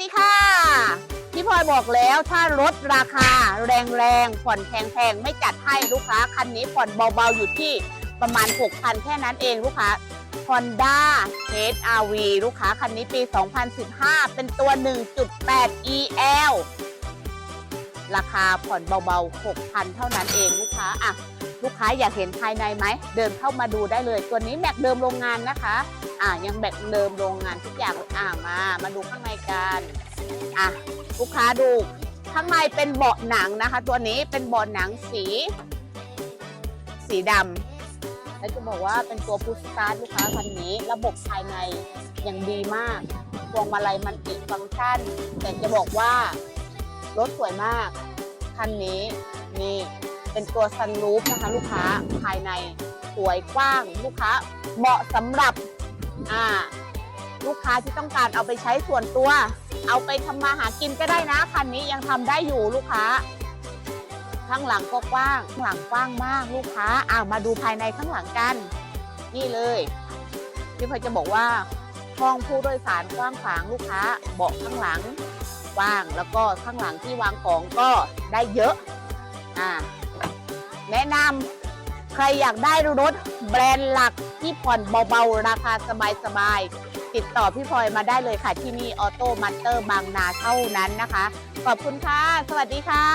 ดีค่ะ พี่พลอยบอกแล้วถ้ารถราคาแรงๆผ่อนแพงๆไม่จัดให้ลูกค้าคันนี้ผ่อนเบาๆอยู่ที่ประมาณ 6,000 แค่นั้นเองลูกค้า Honda HRV ลูกค้าคันนี้ปี 2015 เป็นตัว 1.8 EL ราคาผ่อนเบาๆ 6,000 เท่านั้นเองลูกค้าอะ ค้าอยากเห็นภายในไหม เดินเข้ามาดูได้เลย ตัวนี้แม็กเดิมโรงงานนะคะ อะยังแม็กเดิมโรงงานทุกอย่างอ่ามา มาดูข้างในกันอะลูกค้าดูข้างในเป็นเบาะหนังนะคะ ตัวนี้เป็นเบาะหนังสี สีดำแล้วจะบอกว่าเป็นตัวพุชสตาร์ทลูกค้าคันนี้ ระบบภายในอยังดีมากพวงมาลัยมันติฟังก์ชัน แต่จะบอกว่ารถสวยมาก คันนี้นี่ เป็นตัวซันรูฟนะคะลูกค้าภายในสวยกว้างลูกค้าเหมาะสำหรับอ่าลูกค้าที่ต้องการเอาไปใช้ส่วนตัว เอาไปทำมาหากินก็ได้นะคันนี้ยังทำได้อยู่ลูกค้า ข้างหลังก็กว้างข้างหลังกว้างมากลูกค้าอ่ามาดูภายในข้างหลังกัน นี่เลยพี่พลอยจะบอกว่าห้องผู้โดยสารกว้างขวางลูกค้าเบาะข้างหลังกว้างแล้วก็ข้างหลังที่วางของก็ได้เยอะอ่า แนะนำใครอยากได้รถแบรนด์หลักที่ผ่อนเบาๆ ราคาสบายๆ ติดต่อพี่พลอยมาได้เลยค่ะ ที่นี่ออโต้มัตเตอร์บางนาเท่านั้นนะคะ ขอบคุณค่ะ สวัสดีค่ะ